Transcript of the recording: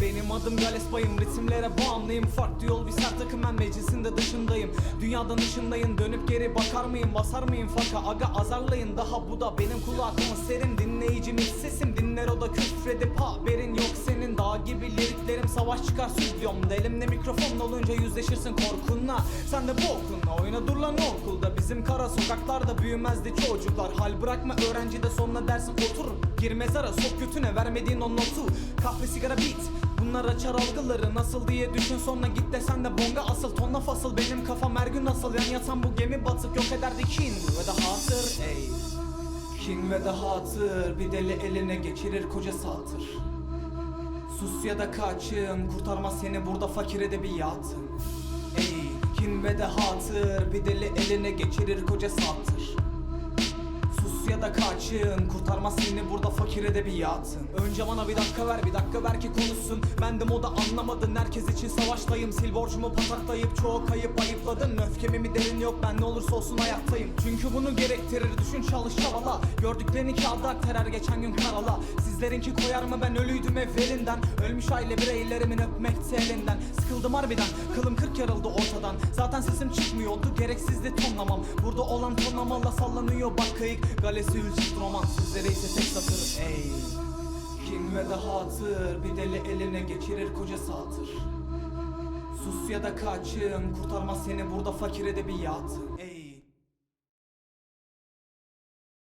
Benim adım Gales Bayım ritimlere bağımlıyım. Farklı yol bir sert takım ben meclisinde dışındayım. Dünyadan ışındayım dönüp geri bakar mıyım Basar mıyım faka aga azarlayın Daha bu da benim kulaklıma serin. Dinleyicim sesim dinler o da küfredip haberin Dağ gibi liriklerim savaş çıkar stüdyomda Elimde mikrofon olunca yüzleşirsin korkunla. Sen de bu okuluna oyna dur lan okulda. Bizim kara sokaklarda büyümezdi çocuklar. Hal bırakma öğrenci de sonuna dersin otur. Gir mezara sok götüne vermediğin o notu. Kahve sigara beat Bunlar açar algıları nasıl diye düşün sonra git desen de bonga asıl. Tonla fasıl Benim kafam her gün nasıl yan yatan bu gemi batık yok ederdi kin ve de hatır ey. Kin ve de hatır bir deli eline geçirir koca satır Sus ya da kaçın kurtarmaz seni burada fakir edebiyatın. Ey kin ve de hatır bir deli eline geçirir koca satır Ya da kaçın. Kurtarmaz seni burada fakir edebiyatın Önce bana bir dakika ver bir dakika ver ki konuşsun. Ben de moda anlamadın herkes için savaştayım. Sil borcumu pataklayıp çoğu kayıp ayıpladın. Öfkemi mi derin yok ben ne olursa olsun hayattayım Çünkü bunu gerektirir düşün çalış çavala Gördüklerini kağıda aktar her geçen gün karala. Sizlerinki koyar mı ben ölüydüm evvelinden. Ölmüş aile bireylerimin öpmekte elinden. Sıkıldım harbiden kılım kırk yarıldı ortadan. Zaten sesim çıkmıyordu gereksizdi tonlamam. Burada olan tonlamalla sallanıyor bak kayık Galesi ülçik roman sizlere ise tek satır. Ey Kin ve de hatır bir deli eline geçirir koca satır. Sus ya da kaçın kurtarmaz seni burada fakir edebiyatın ey